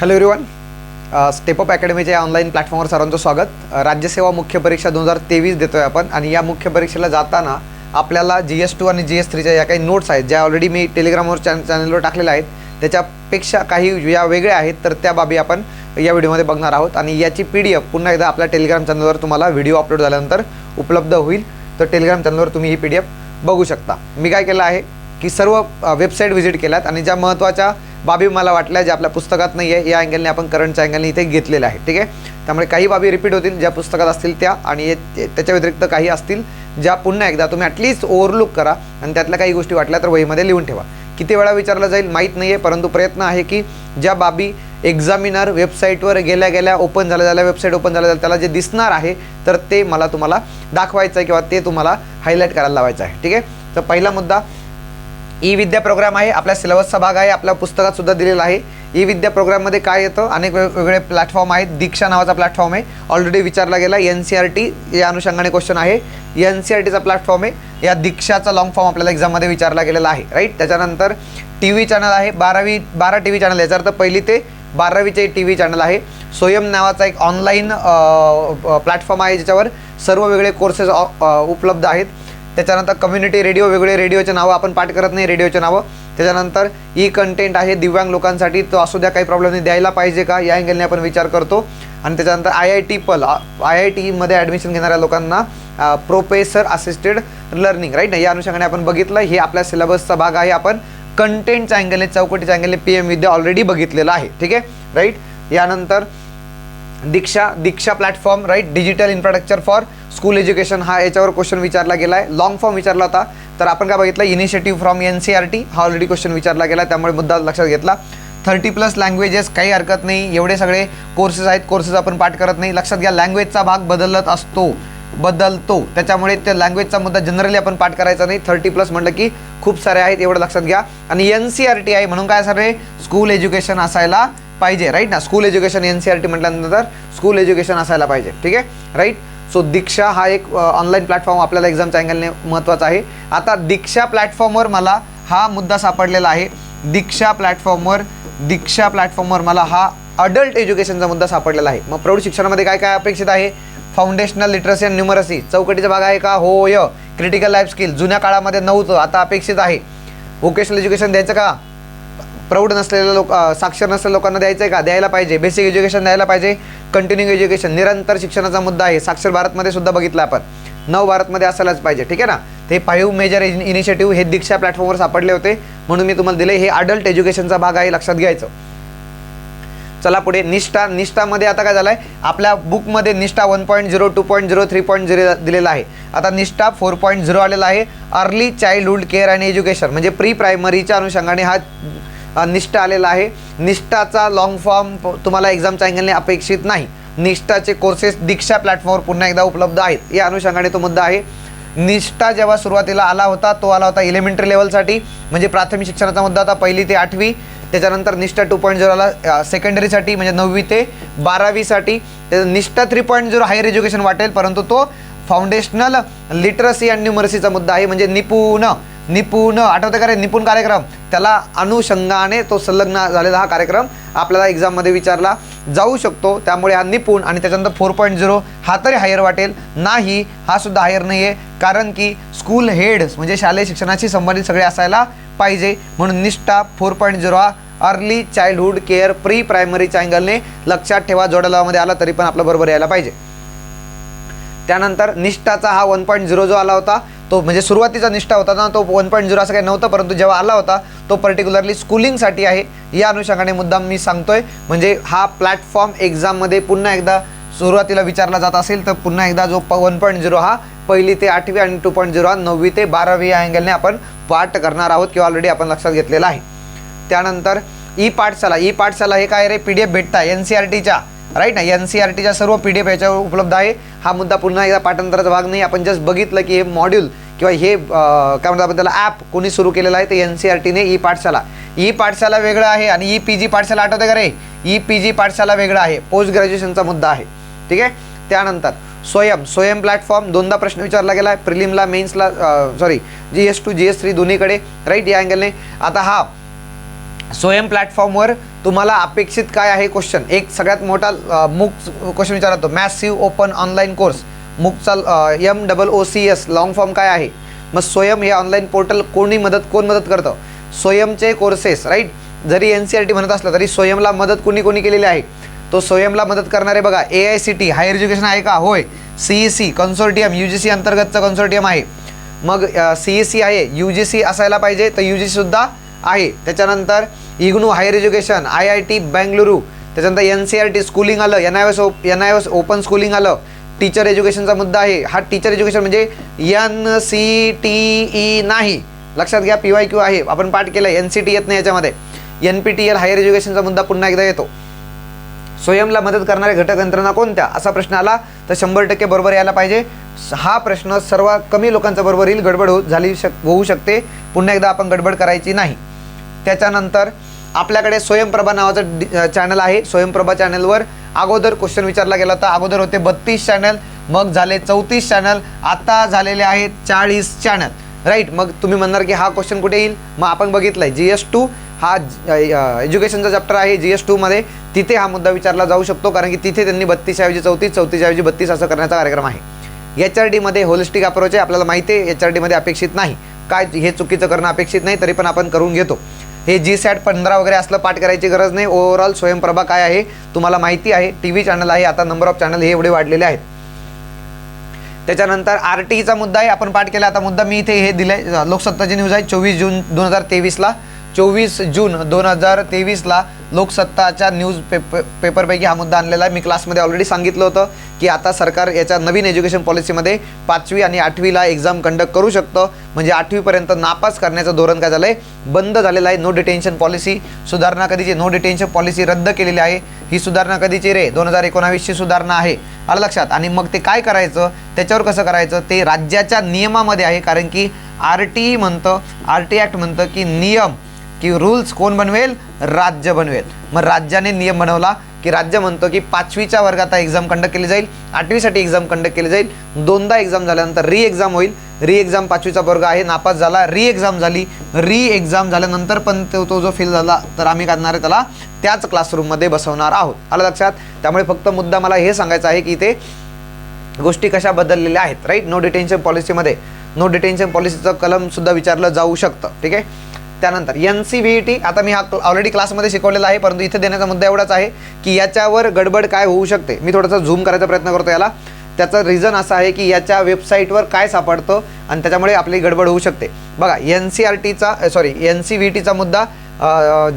Hello everyone step up अकॅडमीच्या या online प्लॅटफॉर्मवर सर्वांचं स्वागत. Uh, राज्यसेवा मुख्य परीक्षा दोन हजार तेवीस देतोय आपण. आणि या मुख्य परीक्षेला जाताना आपल्याला जी एस टू आणि जी एस थ्रीच्या या काही नोट्स आहेत ज्या ऑलरेडी मी टेलिग्रामवर चॅन चॅनलवर टाकलेल्या आहेत त्याच्यापेक्षा काही या वेगळ्या आहेत तर त्या बाबी आपण या व्हिडिओमध्ये बघणार आहोत. आणि याची पी डी एफ पुन्हा एकदा आपल्या टेलिग्राम चॅनलवर तुम्हाला व्हिडिओ अपलोड झाल्यानंतर उपलब्ध होईल. तर टेलिग्राम चॅनलवर तुम्ही ही पी डी एफ बघू शकता. मी काय केलं आहे की सर्व uh, वेबसाईट व्हिजिट केल्यात. आणि ज्या महत्त्वाच्या बाबी मला वाटल्या ज्या आपल्या पुस्तकात नाही आहे या अँगलने आपण करंटच्या अँगलने इथे घेतलेल्या आहे ठीक आहे? त्यामुळे काही बाबी रिपीट होतील ज्या पुस्तकात असतील त्या आणि ते- त्याच्या व्यतिरिक्त काही असतील ज्या पुन्हा एकदा तुम्ही ॲटलीस्ट ओव्हरलुक करा आणि त्यातल्या काही गोष्टी वाटल्या तर वहीमध्ये लिहून ठेवा. किती वेळा विचारलं जाईल माहीत नाही आहे परंतु प्रयत्न आहे की ज्या बाबी एक्झामिनर वेबसाईटवर गेल्या गेल्या ओपन झाल्या झाल्या वेबसाईट ओपन झाल्या झाल्या त्याला जे दिसणार आहे तर ते मला तुम्हाला दाखवायचं आहे किंवा ते तुम्हाला हायलाईट करायला लावायचं आहे ठीक आहे? तर पहिला मुद्दा ई विद्या प्रोग्राम आहे आपल्या सिलेबसचा भाग आहे आपल्या पुस्तकात सुद्धा दिलेला आहे. ई विद्या प्रोग्राममध्ये काय येतं? अनेक वेगवेगळे प्लॅटफॉर्म आहेत. दीक्षा नावाचा प्लॅटफॉर्म आहे. ऑलरेडी विचारला गेला एन सी आर टी या अनुषंगाने क्वेश्चन आहे. एन सी आर टीचा प्लॅटफॉर्म आहे. या दीक्षाचा लॉंग फॉर्म आपल्याला एक्झाममध्ये विचारला गेलेला आहे. राईट त्याच्यानंतर टी व्ही चॅनल आहे. बारावी बारा टी व्ही चॅनल याचा अर्थ पहिली ते बारावीचे टी व्ही चॅनल आहे. स्वयं नावाचा एक ऑनलाईन प्लॅटफॉर्म आहे ज्याच्यावर सर्व वेगळे कोर्सेस उपलब्ध आहेत. त्याच्यानंतर कम्युनिटी रेडिओ वेगळे रेडिओचे नावं आपण पाठ करत नाही रेडिओचे नावं. त्याच्यानंतर ई कंटेंट आहे दिव्यांग लोकांसाठी तो असू द्या काही प्रॉब्लेम नाही द्यायला पाहिजे का? या अँगलने आपण विचार करतो. आणि त्याच्यानंतर आय आय टी पल आय आय टीमध्ये ॲडमिशन घेणाऱ्या लोकांना प्रोफेसर असिस्टेड लर्निंग राईट या अनुषंगाने आपण बघितलं हे आपल्या सिलेबसचा भाग आहे. आपण कंटेंटच्या अँगलने चौकटीच्या अँगलने पी एम विद्या ऑलरेडी बघितलेलं आहे. ठीक आहे? राईट यानंतर Diksha Diksha platform right digital infrastructure for school education हा याच्यावर क्वेश्चन विचारला गेला आहे लॉंग फॉर्म विचारला होता. तर आपण काय बघितलं? Initiative from N C R T हा ऑलरेडी क्वेश्चन विचारला गेला. त्यामुळे मुद्दा लक्षात घेतला. थर्टी प्लस लँग्वेजेस काही हरकत नाही. एवढे सगळे कोर्सेस आहेत. कोर्सेस आपण पाठ करत नाही. लक्षात घ्या लँग्वेजचा भाग बदलत असतो. बदलतो. त्याच्यामुळे त्या लँग्वेजचा मुद्दा जनरली आपण पाठ करायचा नाही. थर्टी प्लस म्हटलं की खूप सारे आहेत. एवढं लक्षात घ्या. आणि एन सी आर टी आहे. म्हणून काय सर स्कूल एज्युकेशन असायला पाहिजे राईट ना school education N C R T म्हटल्यानंतर स्कूल एज्युकेशन असायला पाहिजे ठीक आहे? राईट सो दीक्षा हा एक ऑनलाईन प्लॅटफॉर्म आपल्याला एक्झामच्या अँगलने महत्त्वाचा आहे. आता दीक्षा प्लॅटफॉर्मवर मला हा मुद्दा सापडलेला आहे. दीक्षा प्लॅटफॉर्मवर दीक्षा प्लॅटफॉर्मवर मला हा अडल्ट एज्युकेशनचा मुद्दा सापडलेला आहे. मग प्रौढ शिक्षणामध्ये काय काय अपेक्षित आहे? फाउंडेशनल लिटरसी अँड न्युमरसी चौकटीचा भाग आहे का? हो य. क्रिटिकल लाईफ स्किल जुन्या काळामध्ये नव्हतं. आता अपेक्षित आहे. व्होकेशनल एज्युकेशन द्यायचं का? प्रौढ नसलेल्या लोक साक्षर नसलेल्या लोकांना द्यायचं आहे का? द्यायला पाहिजे. बेसिक एज्युकेशन द्यायला पाहिजे. कंटिन्यू एज्युकेशन निरंतर शिक्षणाचा मुद्दा आहे. साक्षर भारतमध्ये सुद्धा बघितला आपण. नव भारतमध्ये असायलाच पाहिजे. ठीक आहे ना? ते फाईव्ह मेजर इनिशिएटिव्ह हे दीक्षा प्लॅटफॉर्मवर सापडले होते. म्हणून मी तुम्हाला दिले हे अडल्ट एज्युकेशनचा भाग आहे. लक्षात घ्यायचं. चला पुढे. निष्ठा. निष्ठामध्ये आता काय झालं आहे आपल्या बुकमध्ये Nishtha one point zero two point zero three point zero दिलेला आहे. आता निष्ठा फोर पॉईंट झिरो आलेला आहे. अर्ली चाइल्डहुड केअर आणि एज्युकेशन म्हणजे प्री प्रायमरीच्या अनुषंगाने हा निष्ठा आलेला आहे. निष्ठाचा लॉंग फॉर्म तुम्हाला एक्झामच्या अँगलने अपेक्षित नाही. निष्ठाचे कोर्सेस दीक्षा प्लॅटफॉर्मवर पुन्हा एकदा उपलब्ध आहेत. या अनुषंगाने तो मुद्दा आहे. निष्ठा जेव्हा सुरुवातीला आला होता तो आला होता इलेमेंटरी लेवलसाठी म्हणजे प्राथमिक शिक्षणाचा मुद्दा होता पहिली ते आठवी. त्याच्यानंतर निष्ठा टू पॉईंट झिरोला सेकंडरीसाठी म्हणजे नववी ते बारावीसाठी त्याचं Nishtha three point zero higher education वाटेल परंतु तो फाउंडेशनल लिटरसी अँड न्युमरसीचा मुद्दा आहे. म्हणजे निपुण निपुण आठवते का रे? निपुण कार्यक्रम. त्याला अनुषंगाने तो संलग्न झालेला हा कार्यक्रम आपल्याला एक्झाममध्ये विचारला. जाऊ शकतो त्यामुळे हा निपुण आणि त्याच्यानंतर फोर पॉईंट झिरो हा तरी हायर वाटेल. नाही हा सुद्धा हायर नाही आहे कारण की स्कूल हेड्स म्हणजे शालेय शिक्षणाशी संबंधित सगळे असायला पाहिजे. म्हणून निष्ठा फोर पॉईंट झिरो हा अर्ली चाइल्डहुड केअर प्री प्रायमरीच्या अँगलने लक्षात ठेवा. जोडलावामध्ये आला तरी पण आपलं बरोबर यायला पाहिजे. त्यानंतर निष्ठाचा हा वन पॉईंट झिरो जो आला होता तो म्हणजे सुरुवातीचा निष्ठा होता ना तो वन पॉईंट झिरो असं काही नव्हतं परंतु जेव्हा आला होता तो पर्टिक्युलरली स्कूलिंगसाठी आहे. या अनुषंगाने मुद्दाम मी सांगतोय म्हणजे हा प्लॅटफॉर्म एक्झाममध्ये पुन्हा एकदा सुरुवातीला विचारला जात असेल तर पुन्हा एकदा जो वन पॉईंट झिरो हा पहिली ते आठवी आणि टू पॉईंट झिरो हा नववी ते बारावी या अँगलने आपण पाठ करणार आहोत किंवा ऑलरेडी आपण लक्षात घेतलेला आहे. त्यानंतर ई पाठशाला ई पाठशाला हे काय रे? पी डी एफ भेटता एन सी आर टीच्या राईट ना एन सी आर टीच्या सर्व पी डी एफ याच्यावर उपलब्ध आहे. हा मुद्दा पुन्हा एकदा पाठांतराचा भाग नाही. आपण जस्ट बघितलं की हे मॉड्यूल किंवा हे काय म्हणतात आपण त्याला ॲप कोणी सुरू केलेलं आहे ते एन सी आर टीने ई पाठशाला ई पाठशाला वेगळं आहे आणि ई पी जी पाठशाला आठवते का रे? ई पी जी पाठशाला वेगळं आहे. पोस्ट ग्रॅज्युएशनचा मुद्दा आहे. ठीक आहे? त्यानंतर स्वयं. स्वयं प्लॅटफॉर्म दोनदा प्रश्न विचारला गेला आहे प्रिलिमला मेन्सला sorry G S two G S three दोन्हीकडे. राईट या अँगलने आता हा स्वयं प्लॅटफॉर्मवर तुम्हाला अपेक्षित काय आहे क्वेश्चन एक सगळ्यात मोठा मूक क्वेश्चन विचारतो. Massive open online course मूकचा M double O C S long form काय आहे? मग स्वयं हे ऑनलाईन पोर्टल कोणी मदत कोण मदत करतं? स्वयंचे कोर्सेस राईट जरी एन सी आर टी म्हणत असलं तरी स्वयंला मदत कोणी कोणी केलेली आहे? तो स्वयंला मदत करणारे बघा A I C T higher education आहे का? होय. C E C consortium U G C अंतर्गतचं consortium आहे. मग सी ई सी आहे यू जी सी असायला पाहिजे तर यू जी सीसुद्धा आहे. त्याच्यानंतर IGNOU higher education I I T Bengaluru त्याच्यानंतर N C R T schooling आलं N I S O N I S open schooling आलं. टीचर एज्युकेशनचा मुद्दा आहे. हा टीचर एज्युकेशन म्हणजे एन सी टी ई नाही. लक्षात घ्या पी वाय क्यू आहे. आपण पाठ केलं एन सी टी येत नाही याच्यामध्ये. N P T L higher एज्युकेशनचा मुद्दा पुन्हा एकदा येतो. स्वयंला मदत करणारे घटक यंत्रणा कोणत्या? असा प्रश्न आला तर शंभर टक्के बरोबर यायला पाहिजे. हा प्रश्न सर्व कमी लोकांचा बरोबर येईल गडबड हो झाली शक होऊ शकते. पुन्हा एकदा आपण गडबड करायची नाही. त्याच्यानंतर आपल्याकडे स्वयंप्रभा नावाचं चॅनल आहे. स्वयंप्रभा चॅनलवर अगोदर क्वेश्चन विचारला गेला होता अगोदर होते बत्तीस चॅनल मग झाले चौतीस चॅनल आता झालेले आहेत चाळीस चॅनल राईट मग तुम्ही म्हणणार की हा क्वेश्चन कुठे येईल? मग आपण बघितलंय. जी एस टू हा एज्युकेशनचा चॅप्टर आहे जी एस टूमध्ये. तिथे हा मुद्दा विचारला जाऊ शकतो कारण की तिथे त्यांनी बत्तीस ऐवजी चौतीस चौतीस ऐवजी बत्तीस असं करण्याचा कार्यक्रम आहे. एच आर डीमध्ये होलिस्टिक अप्रोच आहे. आपल्याला माहिती आहे एच आर डीमध्ये अपेक्षित नाही. काय हे चुकीचं करणं अपेक्षित नाही तरी पण आपण करून घेतो. हे जी सॅट पंधरा वगैरे असलं पाठ करायची गरज नाही. ओव्हरऑल स्वयंप्रभा काय आहे? तुम्हाला माहिती आहे. टी व्ही चॅनल आहे. आता नंबर ऑफ चॅनल हे एवढे वाढलेले आहेत. त्याच्यानंतर आर टीचा मुद्दा आहे. आपण पाठ केला. आता मुद्दा मी इथे हे दिलंय. लोकसत्ताची न्यूज आहे. चोवीस जून दोन हजार तेवीसला. चोवीस जून दोन हजार तेवीसला लोकसत्ताच्या न्यूज पेपर पेपरपैकी हा मुद्दा आणलेला आहे. मी क्लासमध्ये ऑलरेडी सांगितलं होतं की आता सरकार याच्या नवीन एज्युकेशन पॉलिसीमध्ये पाचवी आणि आठवीला एक्झाम कंडक्ट करू शकतं. म्हणजे आठवीपर्यंत नापास करण्याचं धोरण काय झालं आहे बंद झालेलं आहे. नो डिटेन्शन पॉलिसी सुधारणा कधीची? नो डिटेन्शन पॉलिसी रद्द केलेली आहे. ही सुधारणा कधीची रे? दोन हजार एकोणावीसची सुधारणा आहे. आलं लक्षात? आणि मग ते काय करायचं? त्याच्यावर कसं करायचं? ते राज्याच्या नियमामध्ये आहे. कारण की आर टी ई म्हणतं आर टी ॲक्ट म्हणतं की नियम की रूल्स कोण बनवेल? राज्य बनवेल. मग राज्याने नियम बनवला की राज्य म्हणतो की पाचवीच्या वर्गात आता एक्झाम कंडक्ट केली जाईल आठवीसाठी एक्झाम कंडक्ट केली जाईल. दोनदा एक्झाम झाल्यानंतर री एक्झाम होईल. री एक्झाम पाचवीचा वर्ग आहे नापास झाला री एक्झाम झाली. री एक्झाम झाल्यानंतर पण तो तो जो फेल झाला तर आम्ही करणार आहे त्याला त्याच क्लासरूममध्ये बसवणार आहोत. आलं लक्षात? त्यामुळे फक्त मुद्दा मला हे सांगायचं आहे की इथे गोष्टी कशा बदललेल्या आहेत राईट नो डिटेन्शन पॉलिसीमध्ये नो डिटेन्शन पॉलिसीचं कलम सुद्धा विचारलं जाऊ शकतं ठीक आहे? त्यानंतर एन सी व्ही टी आता मी हा ऑलरेडी क्लासमध्ये शिकवलेला आहे परंतु इथे देण्याचा मुद्दा एवढाच आहे की याच्यावर गडबड काय होऊ शकते? मी थोडासा झूम करायचा प्रयत्न करतो याला. त्याचं रिझन असं आहे की याच्या वेबसाईटवर काय सापडतं आणि त्याच्यामुळे आपली गडबड होऊ शकते. बघा एन सी आर टीचा सॉरी एन सी व्ही टीचा मुद्दा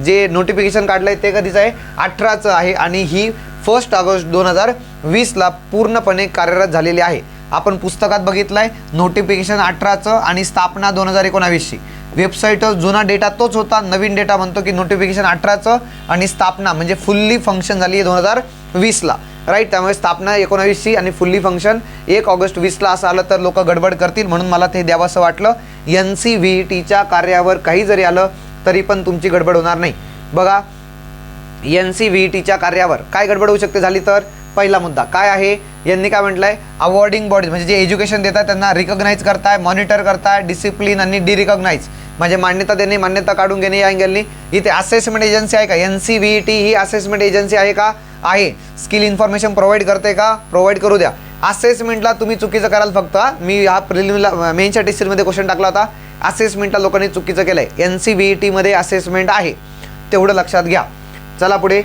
जे नोटिफिकेशन काढलं आहे ते कधीचं आहे? अठराचं आहे आणि ही फर्स्ट ऑगस्ट दोन हजार वीसला पूर्णपणे कार्यरत झालेली आहे. आपण पुस्तकात बघितलं आहे नोटिफिकेशन अठराचं आणि स्थापना दोन हजार एकोणावीसची. वेबसाईटवर जुना डेटा तोच होता. नवीन डेटा म्हणतो की नोटिफिकेशन अठराचं आणि स्थापना म्हणजे फुल्ली फंक्शन झाली आहे दोन हजार वीसला. राईट त्यामुळे स्थापना एकोणावीसची आणि फुल्ली फंक्शन एक ऑगस्ट वीसला असं आलं तर लोक गडबड करतील म्हणून मला ते द्यावंसं वाटलं. एन सी व्ही टीच्या कार्यावर काही जरी आलं तरी पण तुमची गडबड होणार नाही. बघा एन सी व्ही टीच्या कार्यावर काय गडबड होऊ शकते झाली तर? पहिला मुद्दा काय आहे? यांनी काय म्हटलंय? अवॉर्डिंग बॉडीज म्हणजे जे एज्युकेशन देतात त्यांना रिकॉग्नाईज करताय मॉनिटर करताय डिसिप्लिन आणि डिरिकॉग्नाईज म्हणजे मान्यता देणे मान्यता काढून घेणे या अँगलनी. इथे असेसमेंट एजन्सी आहे का? एन सी व्ही टी ही असेसमेंट एजन्सी आहे का? आहे. स्किल इन्फॉर्मेशन प्रोव्हाइड करते का? प्रोव्हाइड करू द्या. असेसमेंटला तुम्ही चुकीचं कराल फक्त मी हा प्रिलिमला मेनच्या टीसीमध्ये क्वेश्चन टाकला होता. असेसमेंटला लोकांनी चुकीचं केलं आहे एन सी व्ही टीमध्ये असेसमेंट आहे. तेवढं लक्षात घ्या. चला पुढे.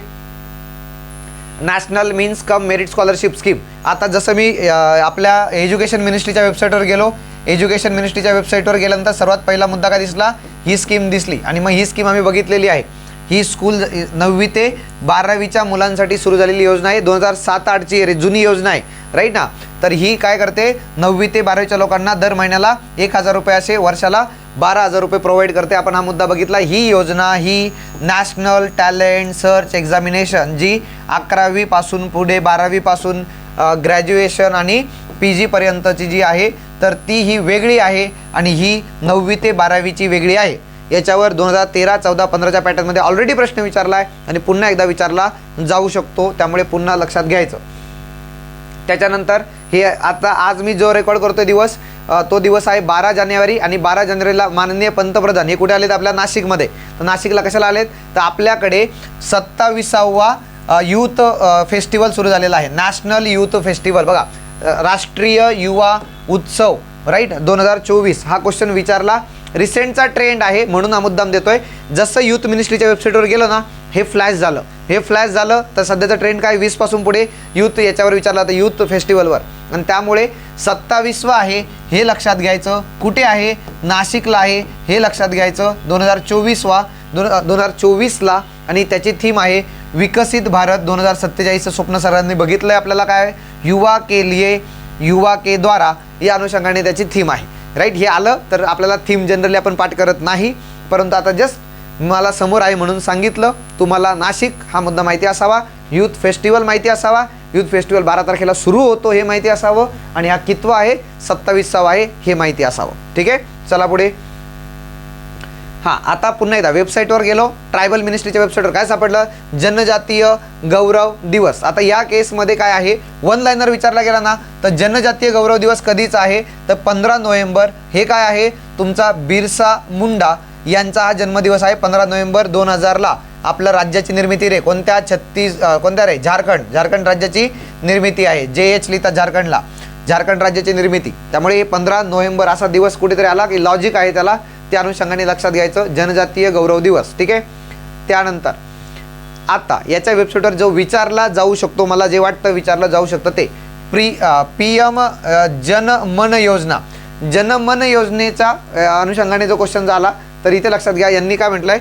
National means cum merit scholarship scheme आता जसं मी आपल्या एज्युकेशन मिनिस्ट्रीच्या वेबसाईटवर गेलो एज्युकेशन मिनिस्ट्रीच्या वेबसाईटवर गेल्यानंतर सर्वात पहिला मुद्दा काय दिसला? ही स्कीम दिसली. आणि मग ही स्कीम आम्ही बघितलेली आहे. ही स्कूल नववी ते बारावीच्या मुलांसाठी सुरू झालेली योजना आहे. दोन हजार सात आठची जुनी योजना आहे. राईट ना? तर ही काय करते? नववी ते बारावीच्या लोकांना दर महिन्याला एक हजार रुपये असे वर्षाला बारा हजार रुपये प्रोव्हाइड करते. आपण हा मुद्दा बघितला. ही योजना ही नॅशनल टॅलेंट सर्च एक्झामिनेशन जी अकरावीपासून पुढे बारावीपासून ग्रॅज्युएशन आणि पी जीपर्यंतची जी आहे तर ती ही वेगळी आहे आणि ही नववी ते बारावीची वेगळी आहे. याच्यावर दोन हजार तेरा चौदा पंधराच्या पॅटर्नमध्ये ऑलरेडी प्रश्न विचारला आहे आणि पुन्हा एकदा विचारला जाऊ शकतो. त्यामुळे पुन्हा लक्षात घ्यायचं. त्याच्यानंतर हे आता आज मी जो रेकॉर्ड करतो दिवस तो दिवस आहे बारा जानेवारी आणि बारा जानेवारीला माननीय पंतप्रधान हे कुठे आलेत? आपल्या नाशिकमध्ये. तर नाशिकला कशाला आलेत? तर आपल्याकडे सत्ताविसावा यूथ फेस्टिवल सुरू झालेला आहे. नॅशनल यूथ फेस्टिवल बघा राष्ट्रीय युवा उत्सव राईट दोन हजार चोवीस. हा क्वेश्चन विचारला. रिसेंटचा ट्रेंड आहे म्हणून हा मुद्दाम देतोय. जसं युथ मिनिस्ट्रीच्या वेबसाईटवर गेलं ना हे फ्लॅश झालं. हे फ्लॅश झालं तर सध्याचा ट्रेंड काय? वीसपासून पुढे युथ याच्यावर विचारला तर युथ फेस्टिवलवर आणि त्यामुळे सत्तावीसवं आहे हे लक्षात घ्यायचं. कुठे आहे? नाशिकला आहे हे लक्षात घ्यायचं. दोन हजार चोवीसवा दोन दोन हजार चोवीसला आणि त्याची थीम आहे विकसित भारत दोन हजार सत्तेचाळीसचं स्वप्न सरांनी बघितलं आहे आपल्याला काय? युवा के लिए युवा के द्वारा या अनुषंगाने त्याची थीम आहे. राईट हे आलं तर आपल्याला थीम जनरली आपण पाठ करत नाही. परंतु आता जस्ट मला समोर आहे म्हणून सांगितलं. तुम्हाला नाशिक हा मुद्दा माहिती असावा. युथ फेस्टिवल माहिती असावा. युथ फेस्टिवल बारा तारखेला सुरू होतो हे माहिती असावं. आणि हा कितवा आहे? सत्तावीसावा आहे हे माहिती असावं. ठीक आहे? चला पुढे. हां आता पुन्हा एकदा वेबसाईटवर गेलो. ट्रायबल मिनिस्ट्रीच्या वेबसाईटवर काय सापडलं? जनजातीय गौरव दिवस. आता या केसमध्ये काय आहे? वन लाईनर विचारला गेला ना तर जनजातीय गौरव दिवस कधीच आहे? तर पंधरा नोव्हेंबर हे काय आहे? तुमचा बिरसा मुंडा यांचा हा जन्मदिवस आहे पंधरा नोव्हेंबर दोन हजारला. आपल्या राज्याची निर्मिती रे कोणत्या छत्तीस कोणत्या रे? झारखंड. झारखंड राज्याची निर्मिती आहे. जे. एच. लिहिता झारखंडला. झारखंड राज्याची निर्मिती. त्यामुळे पंधरा नोव्हेंबर असा दिवस कुठेतरी आला की लॉजिक आहे त्याला. त्या अनुषंगाने लक्षात घ्यायचं. जनजातीय गौरव दिवस ठीक आहे? त्यानंतर आता याच्या वेबसाईटवर जो विचारला जाऊ शकतो मला जे वाटतं विचारलं जाऊ शकतं ते. प्री पी एम जन मन योजना. जनमन योजनेचा अनुषंगाने जो क्वेश्चन झाला तर इथे लक्षात घ्या यांनी काय म्हटलंय?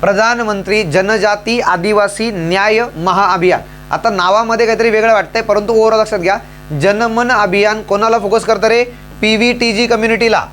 प्रधानमंत्री जनजाती आदिवासी न्याय महाअभियान. आता नावामध्ये काहीतरी वेगळं वाटतंय परंतु ओव्हरऑल लक्षात घ्या. जनमन अभियान कोणाला फोकस करतं रे? पी व्ही टी जी कम्युनिटीला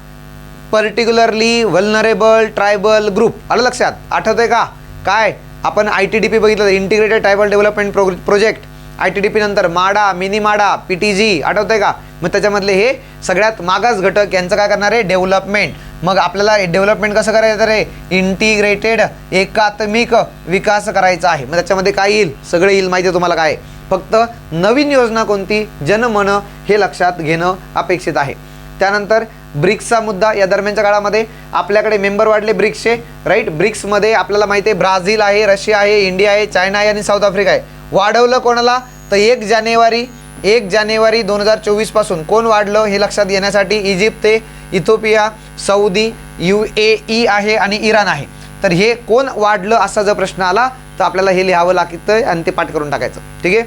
पर्टिक्युलरली व्हलनरेबल ट्रायबल ग्रुप आलं लक्षात? आठवतंय का? काय? आपण आय टी डी पी बघितलं integrated tribal development pro project I T D P नंतर MADA mini MADA P T G आठवतंय का? मग त्याच्यामधले हे सगळ्यात मागास घटक यांचं काय करणार आहे? डेव्हलपमेंट मग आपल्याला डेव्हलपमेंट कसं करायचं रे? इंटिग्रेटेड एकात्मिक विकास करायचा आहे. मग त्याच्यामध्ये काय येईल? सगळं येईल. माहिती आहे तुम्हाला काय? फक्त नवीन योजना कोणती? जनमन हे लक्षात घेणं अपेक्षित आहे. त्यानंतर ब्रिक्सचा मुद्दा या दरम्यानच्या काळामध्ये आपल्याकडे मेंबर वाढले ब्रिक्सचे राईट ब्रिक्समध्ये आपल्याला माहिती आहे ब्राझील आहे रशिया आहे इंडिया आहे चायना आहे आणि साऊथ आफ्रिका आहे. वाढवलं कोणाला? तर एक जानेवारी एक जानेवारी दोन हजार चोवीसपासून कोण वाढलं हे लक्षात येण्यासाठी इजिप्त ते Ethiopia Saudi U A E आहे आणि इराण आहे. तर हे कोण वाढलं असा जर प्रश्न आला तर आपल्याला हे लिहावं लागतं आणि ते पाठ करून टाकायचं. ठीक आहे?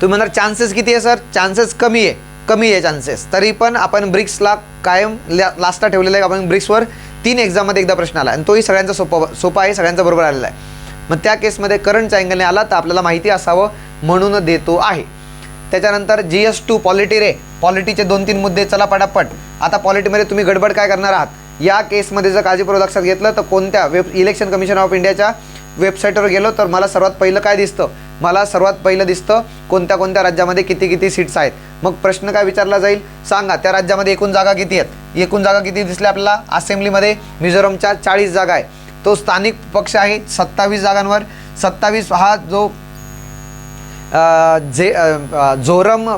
तुम्ही म्हणणार चान्सेस किती आहे सर चान्सेस कमी आहे. कमी आहे चान्सेस तरी पण आपण ब्रिक्सला कायम ला- लास्टला ठेवलेलं आहे. आपण ब्रिक्सवर तीन एक्झाममध्ये एकदा प्रश्न आला. आणि तोही सगळ्यांचा सोपा सोपा आहे. सगळ्यांचा बरोबर आलेला आहे. मग त्या केसमध्ये करंटच्या अँगलने आला तर आपल्याला माहिती असावं म्हणून देतो आहे. त्याच्यानंतर जी एस टू पॉलिटी रे. पॉलिटीचे दोन तीन मुद्दे चला पटापट. आता पॉलिटीमध्ये तुम्ही गडबड काय करणार आहात? या केसमध्ये जर काळजीपूर्वक लक्षात घेतलं तर कोणत्या वेब इलेक्शन कमिशन ऑफ इंडियाच्या वेबसाईटवर गेलो तर मला सर्वात पहिलं काय दिसतं? मला सर्वात पहिलं दिसतं कोणत्या कोणत्या राज्यामध्ये किती किती सीट्स आहेत. मग प्रश्न काय विचारला जाईल? सांगा त्या राज्यामध्ये एकूण जागा किती आहेत? एकूण जागा किती दिसल्या आपल्याला? असेंब्लीमध्ये मिझोरमच्या चाळीस जागा आहे तो स्थानिक पक्ष आहे सत्तावीस जागांवर. सत्तावीस हा जो जे झोरम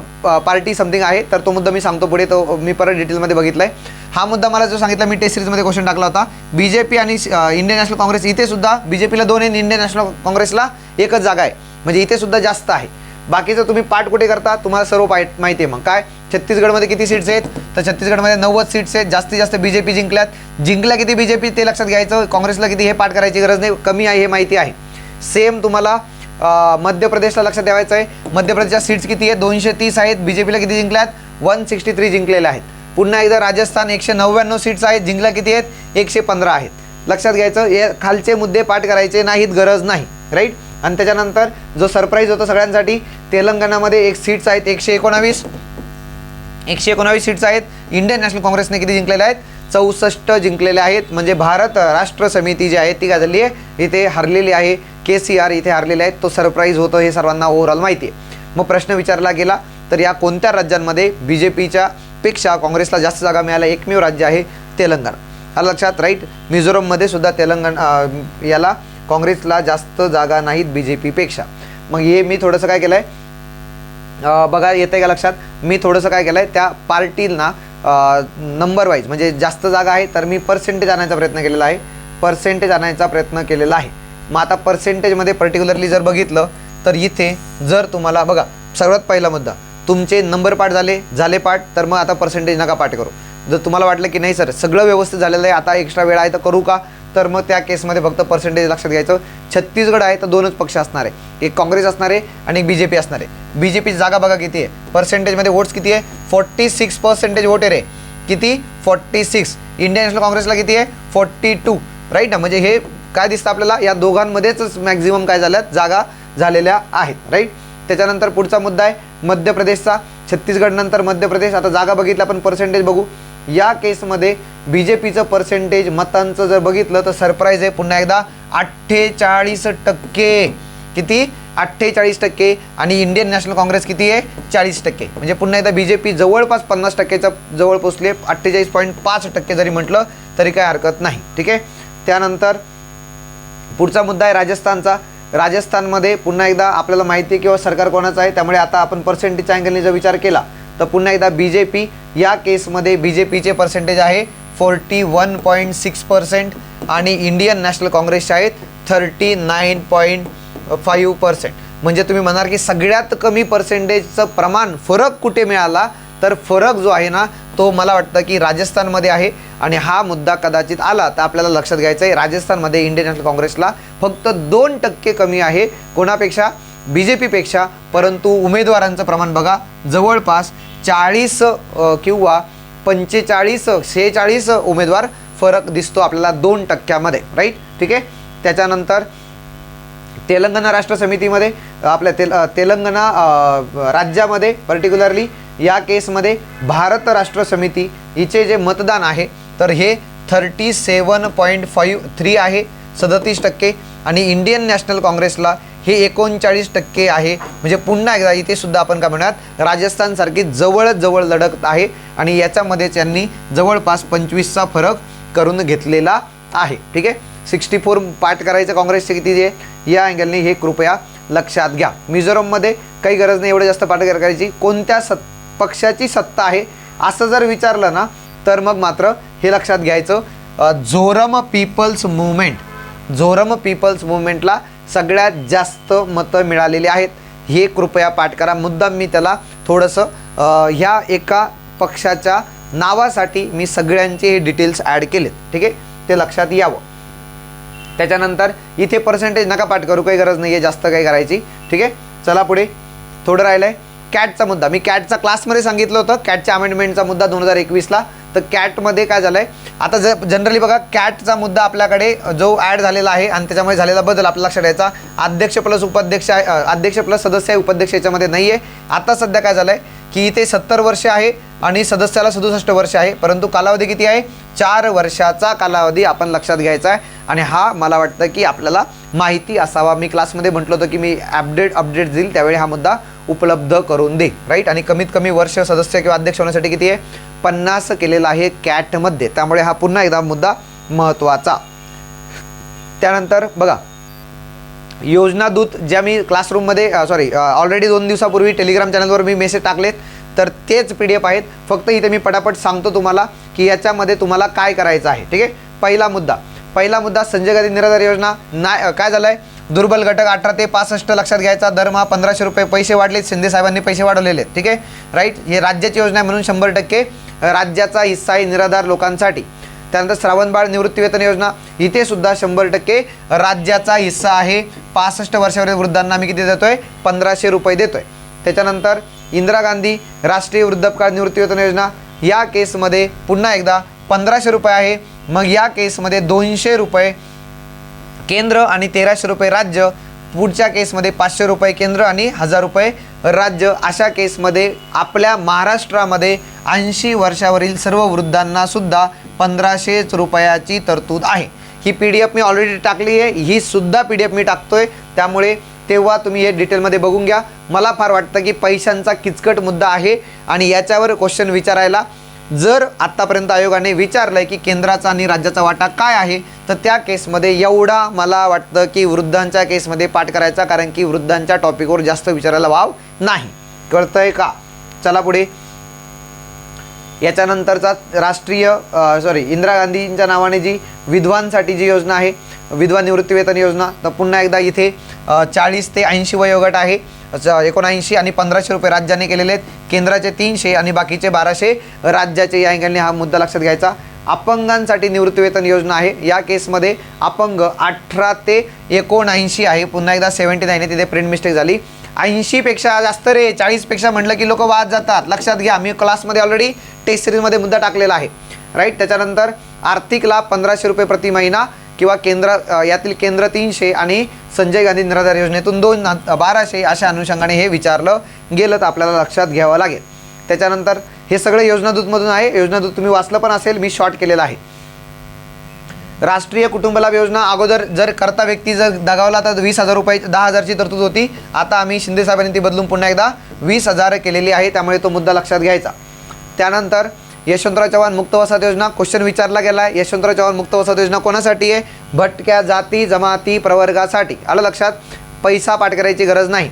पार्टी समथिंग आहे तर तो मुद्दा मी सांगतो पुढे तो मी परत डिटेलमध्ये बघितला आहे हा मुद्दा मला जो सांगितला मी टेस्ट सिरीजमध्ये क्वेश्चन टाकला होता. बी जे पी आणि इंडियन नॅशनल काँग्रेस इथे सुद्धा बी जे पीला दोन आहे आणि इंडियन नॅशनल काँग्रेसला एकच जागा आहे. म्हणजे इथे सुद्धा जास्त आहे. बाकीचं तुम्ही पाठ कुठे करता तुम्हाला सर्व पाय माहिती आहे मग. काय? छत्तीसगडमध्ये किती सीट्स आहेत? तर छत्तीसगडमध्ये नव्वद सीट्स आहेत. जास्तीत जास्त बी जे पी जिंकल्यात. जिंकल्या किती बी जे पी ते लक्षात घ्यायचं. काँग्रेसला किती हे पाठ करायची गरज नाही. कमी आहे हे माहिती आहे. सेम तुम्हाला मध्य प्रदेशला लक्षात ठेवायचं आहे. मध्य प्रदेशच्या सीट्स किती आहेत? दोनशे तीस आहेत. बी जे पीला किती जिंकल्यात? वन सिक्स्टी थ्री जिंकलेल्या आहेत. पुन्हा एकदा राजस्थान एकशे नव्याण्णव सीट्स आहेत. जिंकल्या किती आहेत? एकशे पंधरा आहेत. लक्षात घ्यायचं हे खालचे मुद्दे पाठ करायचे नाहीत गरज नाही. राईट आणि त्याच्यानंतर जो सरप्राईज होता सगळ्यांसाठी तेलंगणामध्ये एक सीट्स आहेत एकशे एकोणावीस. एकशे एकोणावीस सीट्स आहेत. इंडियन नॅशनल काँग्रेसने किती जिंकलेल्या आहेत? चौसष्ट जिंकलेल्या आहेत. म्हणजे भारत राष्ट्र समिती जी आहे ती काय झाली आहे? इथे हरलेली आहे. के सी आर इथे हरलेले आहेत. तो सरप्राईज होतो हे सर्वांना ओव्हरऑल माहिती आहे. मग प्रश्न विचारला गेला तर या कोणत्या राज्यांमध्ये बी जे पीच्या पेक्षा काँग्रेसला जास्त जागा मिळाल्या एकमेव राज्य आहे? तेलंगणा. लक्षात राईट मिझोरममध्ये सुद्धा तेलंगणा याला काँग्रेसला जास्त जागा नाहीत बी जे पीपेक्षा मग हे मी थोडंसं काय केलं आहे बघा बघा आहे का लक्षात? मी थोडंसं काय केलं आहे त्या पार्टीना नंबर वाईज म्हणजे जास्त जागा आहे तर मी पर्सेंटेज आणायचा प्रयत्न केलेला आहे. पर्सेंटेज आणायचा प्रयत्न केलेला आहे. मग आता पर्सेंटेजमध्ये पर्टिक्युलरली जर बघितलं तर इथे जर तुम्हाला बघा सर्वात पहिला मुद्दा तुमचे नंबर पाठ झाले झाले पाठ तर मग आता पर्सेंटेज नका पाठ करू. जर तुम्हाला वाटलं की नाही सर सगळं व्यवस्थित झालेलं आहे आता एक्स्ट्रा वेळ आहे तर करू का? तर मग त्या केसमध्ये फक्त पर्सेंटेज लक्षात घ्यायचं. छत्तीसगड आहे तर दोनच पक्ष असणार आहे. एक काँग्रेस असणार आहे आणि एक बी जे पी असणार आहे. बी जे पी जागा बघा किती आहे. पर्सेंटेजमध्ये वोट्स किती आहे? फोर्टी सिक्स पर्सेंटेज वोट आहे रे. किती? फोर्टी सिक्स इंडियन नॅशनल काँग्रेसला किती आहे? फोर्टी टू राईट ना? म्हणजे हे काय दिसतं आपल्याला? या दोघांमध्येच मॅक्झिमम काय झाल्यात? जागा झालेल्या आहेत. राईट त्याच्यानंतर पुढचा मुद्दा आहे मध्य प्रदेशचा. छत्तीसगड नंतर मध्य प्रदेश. आता जागा बघितल्या आपण पर्सेंटेज बघू. या केसमध्ये बी जे पीचं पर्सेंटेज मतांचं जर बघितलं तर सरप्राईज आहे. पुन्हा एकदा अठ्ठेचाळीस टक्के. किती? अठ्ठेचाळीस टक्के. आणि इंडियन नॅशनल काँग्रेस किती आहे? चाळीस टक्के. म्हणजे पुन्हा एकदा बी जे पी जवळपास पन्नास टक्केचा जवळ पोचले अठ्ठेचाळीस पॉईंट पाच टक्के जरी म्हटलं तरी काय हरकत नाही. ठीक आहे? त्यानंतर पुढचा मुद्दा आहे राजस्थानचा. राजस्थानमध्ये पुन्हा एकदा आपल्याला माहिती आहे किंवा सरकार कोणाचं आहे त्यामुळे आता आपण पर्सेंटेजच्या अँगलने जर विचार केला तर पुन्हा एकदा बी जे पी या केसमध्ये बी जे पीचे पर्सेंटेज आहे. Forty one point six percent आणि इंडियन नॅशनल काँग्रेसचे आहेत thirty nine point five percent. म्हणजे तुम्ही म्हणाल की सगळ्यात कमी पर्सेंटेजचं प्रमाण फरक कुठे मिळाला? तर फरक जो आहे ना तो मला वाटतं की राजस्थानमध्ये आहे आणि हा मुद्दा कदाचित आला तर आपल्याला लक्षात घ्यायचं आहे राजस्थानमध्ये इंडियन नॅशनल काँग्रेसला फक्त दोन टक्के कमी आहे. कोणापेक्षा? बी जे पीपेक्षा परंतु उमेदवारांचं प्रमाण बघा जवळपास चाळीस किंवा पंचेचाळीस शेहेचाळीस उमेदवार फरक दिसतो आपल्याला दोन टक्क्यामध्ये राईट ठीक आहे? त्याच्यानंतर तेलंगणा राष्ट्र समितीमध्ये आपल्या तेल तेलंगणा राज्यामध्ये पर्टिक्युलरली या केसमध्ये भारत राष्ट्र समिती हिचे जे मतदान आहे तर हे thirty seven point five three आहे सदतीस टक्के. आणि इंडियन नॅशनल काँग्रेसला हे एकोणचाळीस टक्के आहे. म्हणजे पुन्हा एकदा इथे सुद्धा आपण काय म्हणणार राजस्थानसारखी जवळच जवळ लढत आहे आणि याच्यामध्येच यांनी जवळपास पंचवीसचा फरक करून घेतलेला आहे. ठीक आहे? सिक्स्टी फोर पाठ करायचं काँग्रेसचे किती जे? या अँगलने हे कृपया लक्षात घ्या. मिझोरममध्ये काही गरज नाही एवढं जास्त पाठ करायची. कोणत्या सत् पक्षाची सत्ता आहे असं जर विचारलं ना तर मग मात्र हे लक्षात घ्यायचं. Zoram people's movement. Zoram people's मुवमेंटला सगळ्यात जास्त मतं मिळालेली आहेत. हे कृपया पाठ करा. मुद्दाम मी त्याला थोडंसं ह्या एका पक्षाच्या नावासाठी मी सगळ्यांचे हे डिटेल्स ॲड केलेत. ठीक आहे? ते लक्षात यावं. त्याच्यानंतर इथे पर्सेंटेज नका पाठ करू काही गरज नाही आहे जास्त काही करायची. ठीक आहे? चला पुढे. थोडं राहिलं आहे कॅटचा मुद्दा. मी कॅटचा क्लासमध्ये सांगितलं होतं. कॅटच्या अमेंडमेंटचा मुद्दा दोन हजार एकवीसला. तर कॅटमध्ये काय झालं आहे आता ज जनरली बघा कॅटचा मुद्दा आपल्याकडे जो ॲड झालेला आहे आणि त्याच्यामुळे झालेला बदल आपल्याला लक्षात यायचा अध्यक्ष प्लस उपाध्यक्ष आहे अध्यक्ष प्लस सदस्य आहे उपाध्यक्ष याच्यामध्ये नाही आहे आता सध्या काय झालं आहे की इथे सत्तर वर्ष आहे आणि सदस्याला सदुसष्ट वर्ष आहे परंतु कालावधी किती आहे? चार वर्षाचा कालावधी आपण लक्षात घ्यायचा आहे. आणि हा मला वाटतं की आपल्याला माहिती असावा. मी क्लासमध्ये म्हटलं होतं की मी अपडेट अपडेट देईल त्यावेळी हा मुद्दा उपलब्ध करून दे राईट आणि कमीत कमी वर्ष सदस्य किंवा अध्यक्ष होण्यासाठी किती आहे? पन्नास केलेला आहे कॅटमध्ये. त्यामुळे हा पुन्हा एकदा मुद्दा महत्त्वाचा. त्यानंतर बघा योजना दूत ज्या मी क्लासरूममध्ये सॉरी ऑलरेडी दोन दिवसापूर्वी टेलिग्राम चॅनलवर मी मेसेज टाकलेत तर तेच पी डी एफ आहेत. फक्त इथे मी पटापट सांगतो तुम्हाला की याच्यामध्ये तुम्हाला काय करायचं आहे ठीक आहे? पहिला मुद्दा. पहिला मुद्दा संजय गांधी निराधार योजना. नाही काय झालं आहे दुर्बल घटक अठरा ते पासष्ट लक्षात घ्यायचा. दरमहा पंधराशे रुपये पैसे वाढलेत. शिंदे साहेबांनी पैसे वाढवलेले आहेत. ठीक आहे? राईट हे राज्याची योजना आहे म्हणून शंभर टक्के राज्याचा हिस्सा आहे निराधार लोकांसाठी. त्यानंतर श्रावणबाळ निवृत्तीवेतन योजना इथे सुद्धा शंभर टक्के राज्याचा हिस्सा आहे. पासष्ट वर्षावरील वृद्धांना आम्ही किती देतोय? पंधराशे रुपये देतोय. त्याच्यानंतर इंदिरा गांधी राष्ट्रीय वृद्धापकाळ निवृत्तीवेतन योजना या केसमध्ये पुन्हा एकदा पंधराशे रुपये आहे. मग या केसमध्ये दोनशे रुपये केंद्र आणि तेराशे रुपये राज्य पुढच्या केसमध्ये पाचशे रुपये केंद्र आणि हजार रुपये राज्य. अशा केसमध्ये आपल्या महाराष्ट्रामध्ये ऐंशी वर्षावरील सर्व वृद्धांना सुद्धा पंधराशेच रुपयाची तरतूद आहे. ही पी डी एफ मी ऑलरेडी टाकली आहे. ही सुद्धा पी डी एफ मी टाकतोय. त्यामुळे तेव्हा तुम्ही हे डिटेलमध्ये बघून घ्या. मला फार वाटतं की पैशांचा किचकट मुद्दा आहे आणि याच्यावर क्वेश्चन विचारायला जर आत्तापर्यंत आयोगाने विचारलंय की केंद्राचा आणि राज्याचा वाटा काय आहे तर त्या केसमध्ये एवढा मला वाटतं की वृद्धांच्या केसमध्ये पाठ करायचा कारण की वृद्धांच्या टॉपिकवर जास्त विचारायला वाव नाही. कळतंय का? चला पुढे. याच्यानंतरचा राष्ट्रीय सॉरी इंदिरा गांधींच्या नावाने जी विधवांसाठी जी योजना आहे विधवा निवृत्तीवेतन योजना. तर पुन्हा एकदा इथे चाळीस ते ऐंशी वयोगट आहे. च- एकोणऐंशी आणि पंधराशे रुपये राज्याने केलेले आहेत. केंद्राचे तीनशे आणि बाकीचे बाराशे राज्याचे या अँगलने हा मुद्दा लक्षात घ्यायचा. अपंगांसाठी निवृत्तीवेतन योजना आहे. या केसमध्ये अपंग अठरा ते एकोणऐंशी आहे. पुन्हा एकदा सेव्हन्टी नाईन आहे. तिथे प्रिंट मिस्टेक झाली. ऐंशीपेक्षा जास्त रे. चाळीसपेक्षा म्हटलं की लोक वाद जातात. लक्षात घ्या मी क्लासमध्ये ऑलरेडी टेस्ट सिरीजमध्ये मुद्दा टाकलेला आहे. राईट त्याच्यानंतर आर्थिक लाभ पंधराशे रुपये प्रति महिना. किंवा केंद्र यातील केंद्र तीनशे आणि संजय गांधी निराधार योजनेतून दोन ना- बाराशे अशा अनुषंगाने हे विचारलं गेलं तर आपल्याला लक्षात घ्यावं लागेल. त्याच्यानंतर हे सगळे योजनादूतमधून आहे. योजनादूत तुम्ही वाचलं पण असेल मी शॉर्ट केलेलं आहे. राष्ट्रीय कुटुंब लाभ योजना अगोदर जर करता व्यक्ती जर दगावला तर वीस हजार रुपये दहा हजारची तरतूद होती. आता आम्ही शिंदे साहेबांनी ती बदलून पुन्हा एकदा वीस हजार केलेली आहे त्यामुळे तो मुद्दा लक्षात घ्यायचा. त्यानंतर यशवंतराव चव्हाण मुक्त वसाहत योजना क्वेश्चन विचारला गेला आहे यशवंतराव चव्हाण मुक्त वसाहत योजना कोणासाठी आहे? भटक्या जाती जमाती प्रवर्गासाठी. आलं लक्षात? पैसा पाठ करायची गरज नाही.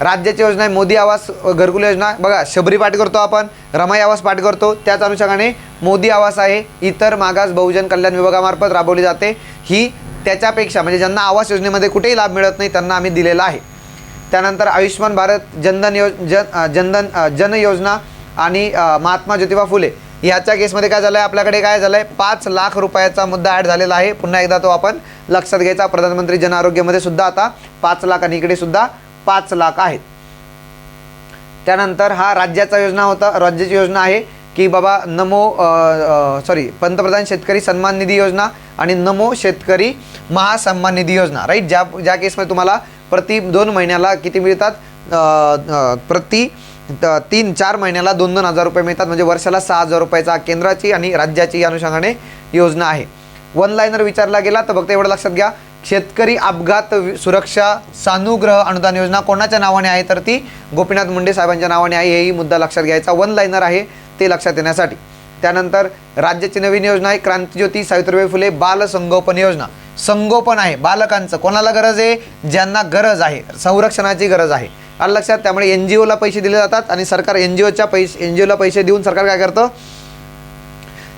राज्याची योजना आहे मोदी आवास घरकुल योजना. बघा शबरी पाठ करतो आपण रमाई आवास पाठ करतो. त्याच अनुषंगाने मोदी आवास आहे इतर मागास बहुजन कल्याण विभागामार्फत राबवली जाते. ही त्याच्यापेक्षा म्हणजे ज्यांना आवास योजनेमध्ये कुठेही लाभ मिळत नाही त्यांना आम्ही दिलेला आहे. त्यानंतर आयुष्यमान भारत जनधन योज जन जनधन जन योजना. आणि महात्मा ज्योतिबा फुले. याच्या केसमध्ये काय झालं आहे आपल्याकडे काय झालं आहे पाच लाख रुपयाचा मुद्दा ॲड झालेला आहे. पुन्हा एकदा तो आपण लक्षात घ्यायचा. प्रधानमंत्री जन आरोग्यमध्ये सुद्धा आता पाच लाख आणि इकडे सुद्धा पाच लाख आहेत. त्यानंतर हा राज्याचा योजना होता. राज्याची योजना आहे की बाबा नमो सॉरी पंतप्रधान शेतकरी सन्मान निधी योजना आणि नमो शेतकरी महासन्मान निधी योजना. राईट ज्या ज्या केसमध्ये तुम्हाला प्रति दोन महिन्याला किती मिळतात? प्रति तीन चार महिन्याला दोन दोन हजार रुपये मिळतात. म्हणजे वर्षाला सहा हजार रुपयाचा केंद्राची आणि राज्याची या अनुषंगाने योजना आहे. वन लाईनर विचारला गेला तर फक्त एवढं लक्षात घ्या. शेतकरी अपघात सुरक्षा सानुग्रह अनुदान योजना कोणाच्या नावाने आहे? तर ती गोपीनाथ मुंडे साहेबांच्या नावाने आहे. हेही मुद्दा लक्षात घ्यायचा. वन लाईनर आहे ते लक्षात येण्यासाठी. त्यानंतर राज्याची नवीन योजना आहे. क्रांतीज्योती सावित्रीबाई फुले बाल संगोपन योजना. संगोपन आहे. बालकांचं कोणाला गरज आहे? ज्यांना गरज आहे. संरक्षणाची गरज आहे. आलं लक्षात? त्यामुळे एन जी ओला पैसे दिले जातात आणि सरकार एन जी ओच्या पैसे एन जी ओला पैसे देऊन सरकार काय करतं?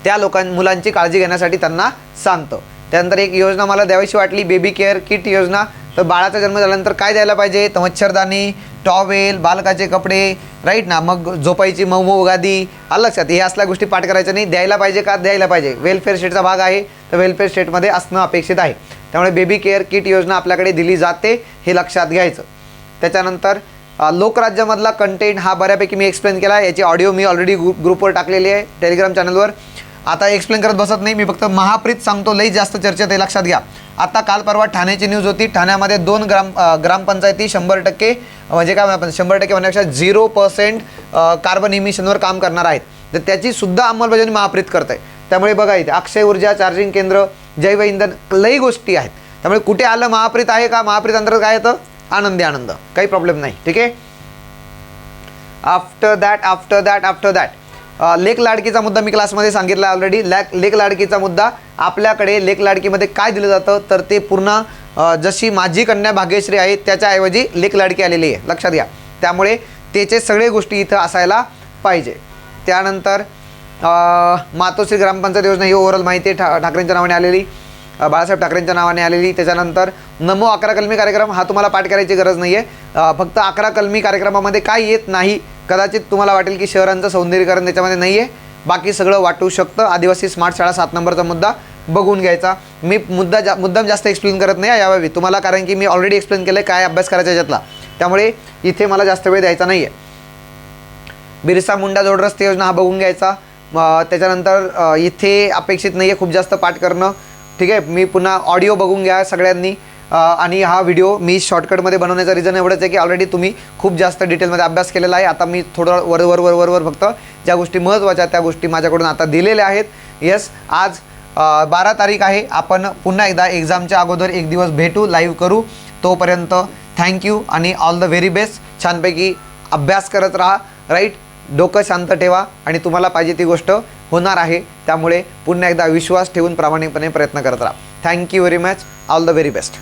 त्या लोकां मुलांची काळजी घेण्यासाठी त्यांना सांगतं. त्यानंतर एक योजना मला द्यावीशी वाटली बेबी केअर किट योजना. तर बाळाचा जन्म झाल्यानंतर काय द्यायला पाहिजे? तर मच्छरदाणी टॉवेल बालकाचे कपडे राईट ना? मग झोपायची मऊ मऊ गादी आलं लक्षात? हे असल्या गोष्टी पाठ करायच्या नाही. द्यायला पाहिजे का? द्यायला पाहिजे. वेलफेअर स्टेटचा भाग आहे. तर वेलफेअर स्टेटमध्ये असणं अपेक्षित आहे. त्यामुळे बेबी केअर किट योजना आपल्याकडे दिली जाते हे लक्षात घ्यायचं. त्याच्यानंतर लोकराज्यामधला कंटेंट हा बऱ्यापैकी मी एक्सप्लेन केला आहे. याची ऑडिओ मी ऑलरेडी ग्रुप ग्रुपवर टाकलेली आहे टेलिग्राम चॅनलवर आता एक्सप्लेन करत बसत नाही मी फक्त महाप्रीत सांगतो लई जास्त चर्चेत आहे लक्षात घ्या. आता काल परवा ठाण्याची न्यूज होती. ठाण्यामध्ये दोन ग्राम ग्रामपंचायती शंभर टक्के म्हणजे काय आपण शंभर टक्के म्हणण्यापेक्षा झिरो पर्सेंट कार्बन इमिशनवर काम करणार आहेत. तर त्याची सुद्धा अंमलबजावणी महाप्रीत करत आहे त्यामुळे बघा इथे अक्षय ऊर्जा चार्जिंग केंद्र जैव इंधन लई गोष्टी आहेत. त्यामुळे कुठे आलं महाप्रीत आहे का? महाप्रीत अंतर्गत काय येतं? आनंदी आनंद. काही प्रॉब्लेम नाही ठीक आहे? After that after that after that लेख लाडकीचा मुद्दा मी क्लासमध्ये सांगितला ऑलरेडी लॅक लेख लाडकीचा मुद्दा आपल्याकडे लेख लाडकीमध्ये काय दिलं जातं? तर ते पूर्ण जशी माझी कन्या भाग्यश्री आहे त्याच्याऐवजी लेख लाडकी आलेली आहे. लक्षात घ्या. त्यामुळे त्याचे सगळे गोष्टी इथं असायला पाहिजे. त्यानंतर मातोश्री ग्रामपंचायत योजना ही ओव्हरऑल माहिती आहे. ठा ठाकरेंच्या नावाने आलेली. बाळासाहेब ठाकरेंच्या नावाने आलेली. त्याच्यानंतर नमो अकरा कलमी कार्यक्रम हा तुम्हाला पाठ करायची गरज नाही आहे फक्त अकरा कलमी कार्यक्रमामध्ये काय येत नाही कदाचित तुम्हाला वाटेल की शहरांचं सौंदर्यीकरण त्याच्यामध्ये नाही आहे बाकी सगळं वाटू शकतं. आदिवासी स्मार्ट शाळा सात नंबरचा मुद्दा बघून घ्यायचा. मी मुद्दा जा मुद्दाम जास्त एक्सप्लेन करत नाही यावेळी. तुम्हाला कारण की मी ऑलरेडी एक्सप्लेन केलं आहे काय अभ्यास करायचा याच्यातला त्यामुळे इथे मला जास्त वेळ द्यायचा नाही आहे बिरसा मुंडा जोड रस्ते योजना हा बघून घ्यायचा. त्याच्यानंतर इथे अपेक्षित नाही आहे खूप जास्त पाठ करणं. ठीक आहे मी पुन्हा ऑडिओ बघून घ्या सगळ्यांनी. आणि हा व्हिडिओ मी शॉर्टकटमध्ये बनवण्याचं रिझन एवढंच आहे की ऑलरेडी तुम्ही खूप जास्त डिटेलमध्ये अभ्यास केलेला आहे. आता मी थोडं वर वर वर वर वर फक्त ज्या गोष्टी महत्त्वाच्या त्या गोष्टी माझ्याकडून आता दिलेल्या आहेत. येस आज बारा तारीख आहे. आपण पुन्हा एकदा एक्झामच्या अगोदर एक दिवस भेटू लाईव्ह करू. तोपर्यंत थँक्यू आणि ऑल द व्हेरी बेस्ट छानपैकी अभ्यास करत राहा. राईट डोकं शांत ठेवा आणि तुम्हाला पाहिजे ती गोष्ट होणार आहे. त्यामुळे पुन्हा एकदा विश्वास ठेवून प्रामाणिकपणे प्रयत्न करत राहा. Thank you very much all the very best